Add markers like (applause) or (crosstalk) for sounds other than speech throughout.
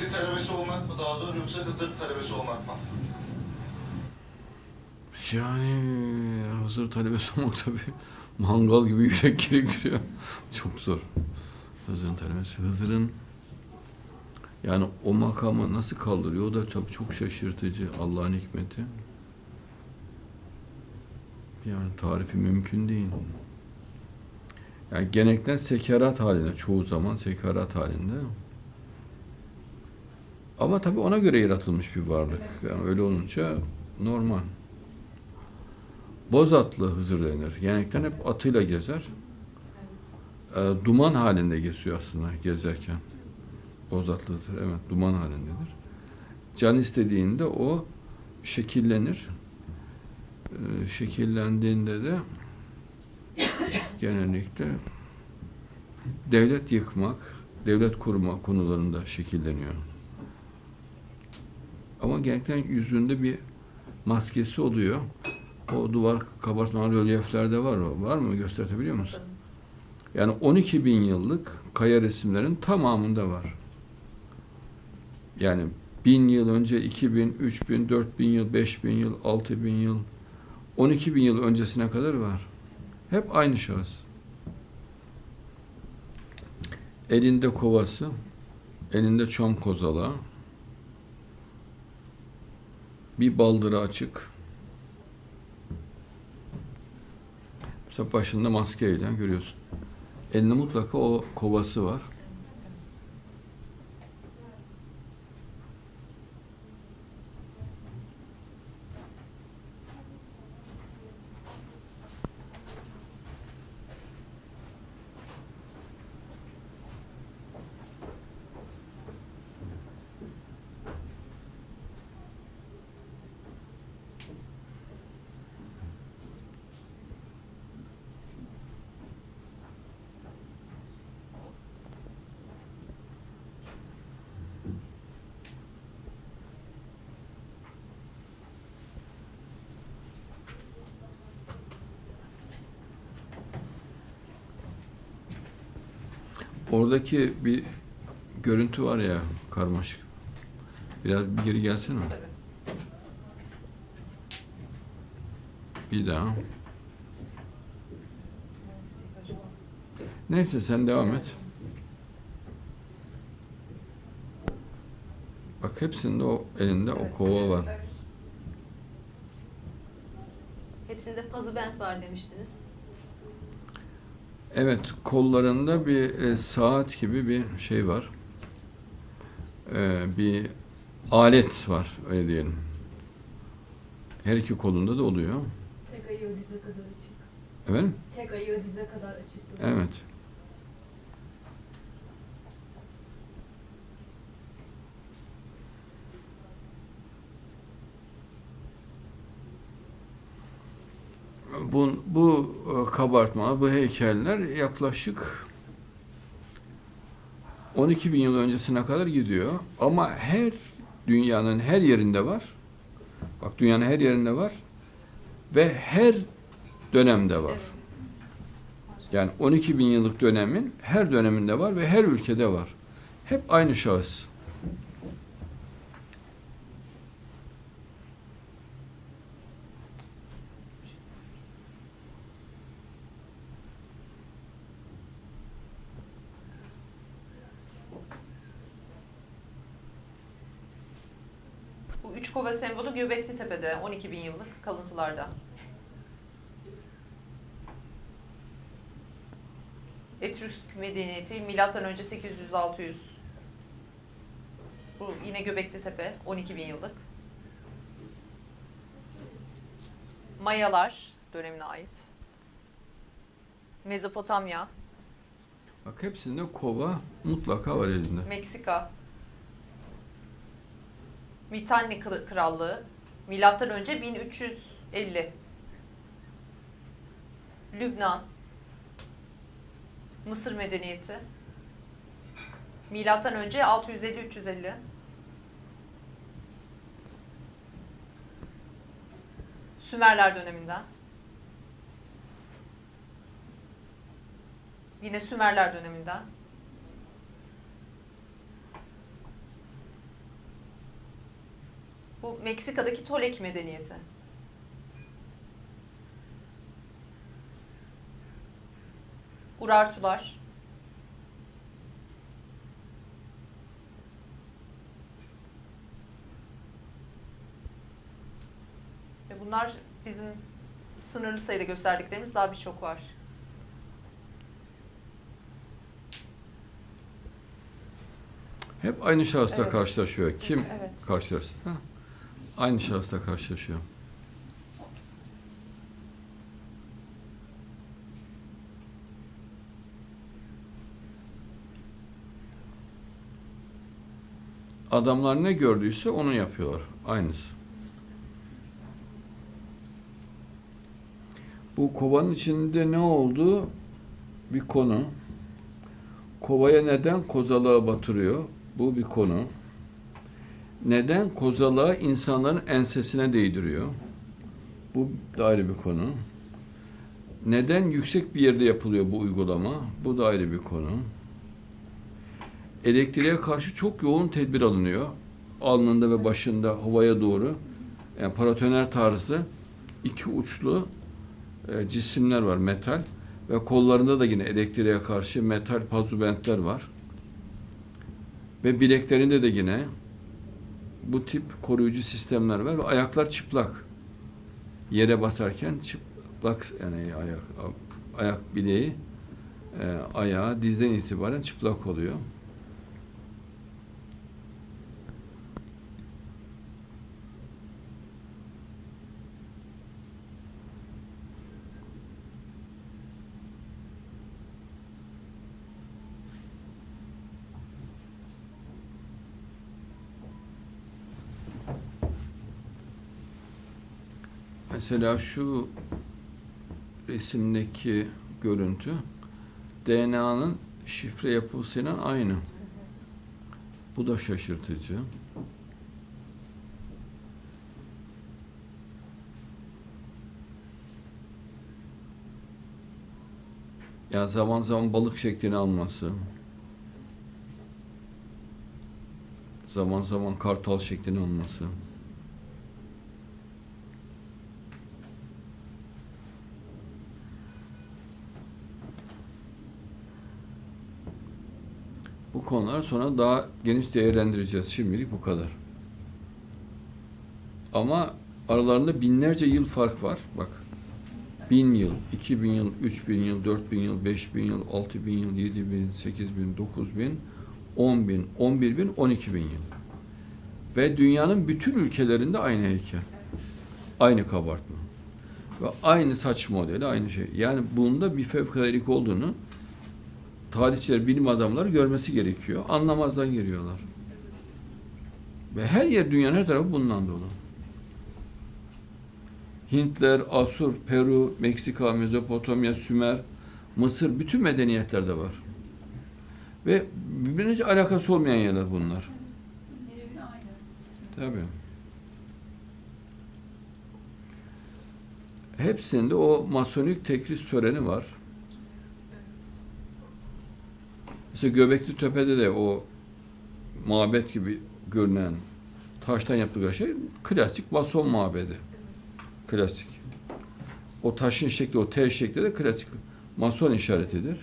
Yedi talebesi olmak mı daha zor yoksa Hızır talebesi olmak mı? Yani hazır talebesi olmak tabii mangal gibi yürek gerektiriyor. (laughs) Çok zor. Hızır'ın talebesi. Hızır'ın yani o makamı nasıl kaldırıyor o da tabii çok şaşırtıcı Allah'ın hikmeti. Yani tarifi mümkün değil. Yani genellikle sekarat halinde, çoğu zaman sekarat halinde. Ama tabii ona göre yaratılmış bir varlık. Yani öyle olunca normal. Bozatlı Hızır denir. Genellikle hep atıyla gezer. E, duman halinde geziyor aslında gezerken. Bozatlı Hızır, evet duman halindedir. Can istediğinde o şekillenir. E, şekillendiğinde de genellikle devlet yıkmak, devlet kurma konularında şekilleniyor. Ama genellikle yüzünde bir maskesi oluyor. O duvar kabartma rölyeflerde var o. Var mı? Gösterebiliyor musun? Yani 12 bin yıllık kaya resimlerin tamamında var. Yani bin yıl önce 2000, 3000, 4000 yıl, 5000 yıl, 6000 yıl, 12 bin yıl öncesine kadar var. Hep aynı şahıs. Elinde kovası, elinde çom kozalağı, bir baldırı açık. Mesela başında maskeyle görüyorsun. Elinde mutlaka o kovası var. Oradaki bir görüntü var ya karmaşık. Biraz bir geri gelsene. Bir daha. Neyse sen devam et. Bak hepsinde o elinde o kova var. Hepsinde pazubent var demiştiniz. Evet, kollarında bir e, saat gibi bir şey var. E, bir alet var, öyle diyelim. Her iki kolunda da oluyor. Tek ayağı dize kadar açık. Efendim? Tek ayağı dize kadar açık. Evet. Bu, bu e, kabartma, bu heykeller yaklaşık 12 bin yıl öncesine kadar gidiyor. Ama her dünyanın her yerinde var. Bak dünyanın her yerinde var. Ve her dönemde var. Yani 12 bin yıllık dönemin her döneminde var ve her ülkede var. Hep aynı şahıs. Bu üç kova sembolü Göbekli Tepe'de 12 bin yıllık kalıntılarda. Etrüsk medeniyeti milattan önce 800-600. Bu yine Göbekli Tepe 12 bin yıllık. Mayalar dönemine ait. Mezopotamya, Bak hepsinde kova mutlaka var elinde. Meksika, Mitanni Kral- Krallığı, milattan önce 1350. Lübnan, Mısır medeniyeti, milattan önce 650-350. Sümerler döneminden. Yine Sümerler döneminden. Bu Meksika'daki Tolek medeniyeti. Urartular. Ve bunlar bizim sınırlı sayıda gösterdiklerimiz daha birçok var. Hep aynı şahısla Evet. karşılaşıyor. Kim Evet. karşılaşırsa aynı şahısla karşılaşıyor. Adamlar ne gördüyse onu yapıyorlar. Aynısı. Bu kovanın içinde ne olduğu bir konu. Kovaya neden kozalığa batırıyor? Bu bir konu. Neden kozalağı insanların ensesine değdiriyor? Bu da ayrı bir konu. Neden yüksek bir yerde yapılıyor bu uygulama? Bu da ayrı bir konu. Elektriğe karşı çok yoğun tedbir alınıyor. Alnında ve başında havaya doğru yani paratoner tarzı iki uçlu e, cisimler var metal ve kollarında da yine elektriğe karşı metal pazubentler var. Ve bileklerinde de yine bu tip koruyucu sistemler var ve ayaklar çıplak. Yere basarken çıplak yani ayak ayak bileği e, ayağı dizden itibaren çıplak oluyor. Mesela şu resimdeki görüntü DNA'nın şifre yapısıyla aynı. Bu da şaşırtıcı. Ya zaman zaman balık şeklini alması. Zaman zaman kartal şeklini alması. Bu konular sonra daha geniş değerlendireceğiz. Şimdilik bu kadar. Ama aralarında binlerce yıl fark var. Bak. Bin yıl, iki bin yıl, üç bin yıl, dört bin yıl, beş bin yıl, altı bin yıl, yedi bin, sekiz bin, dokuz bin, on bin, on bir bin, on iki bin yıl. Ve dünyanın bütün ülkelerinde aynı heykel. Aynı kabartma. Ve aynı saç modeli, aynı şey. Yani bunda bir fevkaladelik olduğunu tarihçiler, bilim adamları görmesi gerekiyor. Anlamazdan geliyorlar. Ve her yer, dünyanın her tarafı bundan dolu. Hintler, Asur, Peru, Meksika, Mezopotamya, Sümer, Mısır, bütün medeniyetlerde var. Ve birbirine hiç alakası olmayan yerler bunlar. Tabii. Hepsinde o masonik tekris töreni var. Mesela Göbekli Tepe'de de o mabet gibi görünen taştan yaptıkları şey klasik mason mabedi. Klasik. O taşın şekli, o T şekli de klasik mason işaretidir.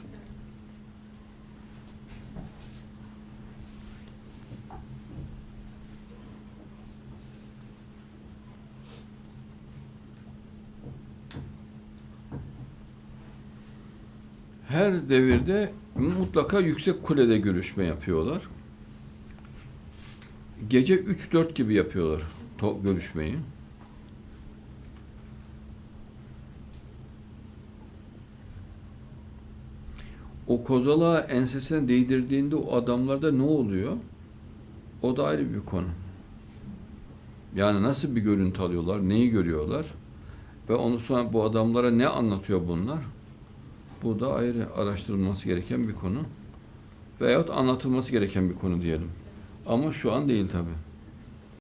Her devirde mutlaka yüksek kulede görüşme yapıyorlar. Gece 3-4 gibi yapıyorlar görüşmeyi. O kozalağı ensesine değdirdiğinde o adamlarda ne oluyor? O da ayrı bir konu. Yani nasıl bir görüntü alıyorlar, neyi görüyorlar? Ve onu sonra bu adamlara ne anlatıyor bunlar? Bu da ayrı araştırılması gereken bir konu. Veyahut anlatılması gereken bir konu diyelim. Ama şu an değil tabii.